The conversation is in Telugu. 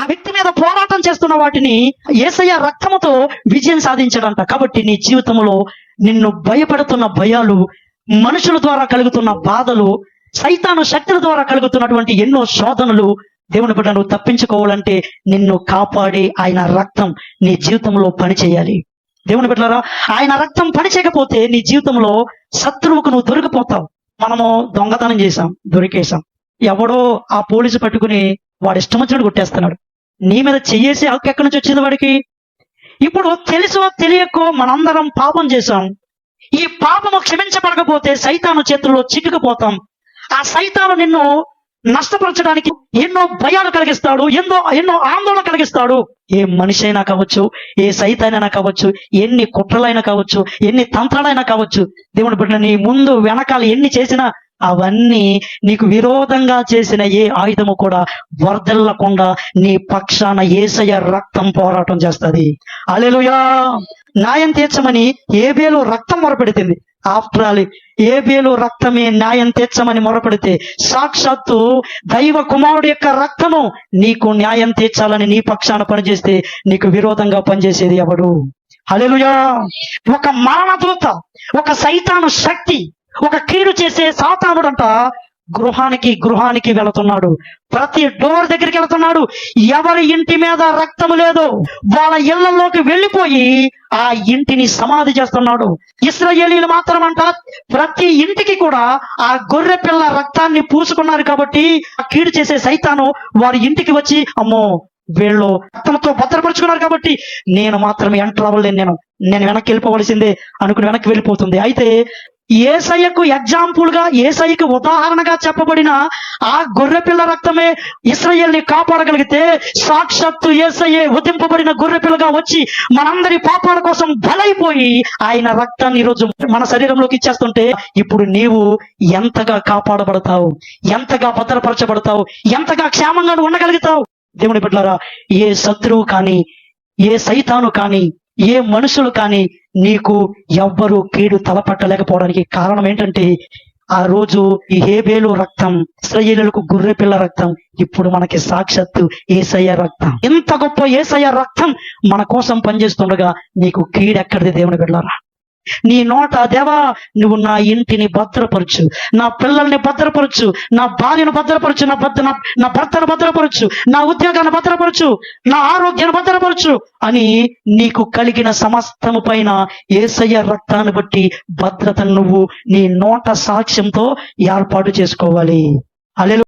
ఆ వ్యక్తి మీద పోరాటం చేస్తున్న వాటిని ఏసయ్య రక్తముతో విజయం సాధించడంట. కాబట్టి నీ జీవితంలో నిన్ను భయపెడుతున్న భయాలు మనుషుల ద్వారా కలుగుతున్న బాధలు సైతాను శక్తుల ద్వారా కలుగుతున్నటువంటి ఎన్నో శోధనలు దేవుని బిడ్డ నువ్వు తప్పించుకోవాలంటే నిన్ను కాపాడి ఆయన రక్తం నీ జీవితంలో పనిచేయాలి. దేవుని బిడ్డలారా ఆయన రక్తం పనిచేయకపోతే నీ జీవితంలో శత్రువుకు నువ్వు దొరికిపోతావు. మనము దొంగతనం చేశాం దొరికేశాం. ఎవడో ఆ పోలీసు పట్టుకుని వాడు ఇష్టం వచ్చినట్టు కొట్టేస్తున్నాడు. నీ మీద చెయ్యేసి హక్కు ఎక్కడి నుంచి వచ్చింది వాడికి? ఇప్పుడు తెలుసో తెలియకో మనందరం పాపం చేశాం. ఈ పాపము క్షమించబడకపోతే సైతాను చేతుల్లో చిక్కుకుపోతాం ఆ సైతాను నిన్ను నష్టపరచడానికి ఎన్నో భయాలు కలిగిస్తాడు ఎన్నో ఎన్నో ఆందోళన కలిగిస్తాడు. ఏ మనిషి అయినా కావచ్చు ఏ సైతానైనా కావచ్చు ఎన్ని కుట్రలైనా కావచ్చు ఎన్ని తంత్రాలైనా కావచ్చు దేవుని బిడ్డ నీ ముందు వెనకాల ఎన్ని చేసినా అవన్నీ నీకు విరోధంగా చేసిన ఏ ఆయుధము కూడా వర్దల్లకుండా నీ పక్షాన ఏసయ రక్తం పోరాటం చేస్తది. అలెలుయా న్యాయం తీర్చమని ఏబేలు రక్తం మొరపెడుతుంది. ఆఫ్టర్ ఆల్ ఏబేలు రక్తమే న్యాయం తీర్చమని మొరపెడితే సాక్షాత్తు దైవ కుమారుడు యొక్క రక్తము నీకు న్యాయం తీర్చాలని నీ పక్షాన పనిచేస్తే నీకు విరోధంగా పనిచేసేది ఎవడు? అలెలుయా ఒక మరణదూత ఒక సైతాను శక్తి ఒక కీడు చేసే సాతానుడంట గృహానికి గృహానికి వెళుతున్నాడు. ప్రతి డోర్ దగ్గరికి వెళుతున్నాడు. ఎవరి ఇంటి మీద రక్తము లేదు. వాళ్ళ ఇళ్ళలోకి వెళ్ళిపోయి ఆ ఇంటిని సమాధి చేస్తున్నాడు. ఇస్రాయేలీలు మాత్రమంట ప్రతి ఇంటికి కూడా ఆ గొర్రె పిల్ల రక్తాన్ని పూసుకున్నారు కాబట్టి ఆ కీడు చేసే సైతాను వారి ఇంటికి వచ్చి అమ్మో వీళ్ళు రక్తంతో భద్రపరుచుకున్నారు కాబట్టి నేను మాత్రమే ఎంటర్ అవ్వలేను. నేను నేను వెనక్కి వెళ్ళిపోవలసిందే అనుకుని వెనక్కి వెళ్ళిపోతుంది. అయితే ఏసయ్యకు ఎగ్జాంపుల్గా ఏసయ్యకు ఉదాహరణగా చెప్పబడిన ఆ గొర్రెపిల్ల రక్తమే ఇస్రాయేల్ని కాపాడగలిగితే సాక్షాత్తు ఏసయ్యే ఉదింపబడిన గొర్రెపిల్లగా వచ్చి మనందరి పాపాల కోసం బలైపోయి ఆయన రక్తాన్ని ఈరోజు మన శరీరంలోకి ఇచ్చేస్తుంటే ఇప్పుడు నీవు ఎంతగా కాపాడబడతావు ఎంతగా భద్రపరచబడతావు ఎంతగా క్షేమంగా ఉండగలుగుతావు. దేవుని బిడ్డారా ఏ శత్రువు కానీ ఏ సైతాను కానీ ఏ మనుషులు కానీ నీకు ఎవ్వరు కీడు తలపట్టలేకపోవడానికి కారణం ఏంటంటే ఆ రోజు ఈ హేబేలు రక్తం ఇస్రాయేలులకు గుర్రె పిల్ల రక్తం ఇప్పుడు మనకి సాక్షాత్తు ఏసయ్య రక్తం. ఎంత గొప్ప ఏసయ్య రక్తం మన కోసం పనిచేస్తుండగా నీకు కీడెక్కడిది దేవుని బిడ్డలారా? నీ నోట దేవా నువ్వు నా ఇంటిని భద్రపరచు నా పిల్లల్ని భద్రపరచు నా భార్యను భద్రపరచు నా భర్త నా- భర్తను భద్రపరచు నా ఉద్యోగాన్ని భద్రపరచు నా ఆరోగ్యాన్ని భద్రపరచు అని నీకు కలిగిన సమస్తము పైన ఏసయ్య రక్తాన్ని బట్టి భద్రతను నువ్వు నీ నోట సాక్ష్యంతో ఏర్పాటు చేసుకోవాలి. అలెలు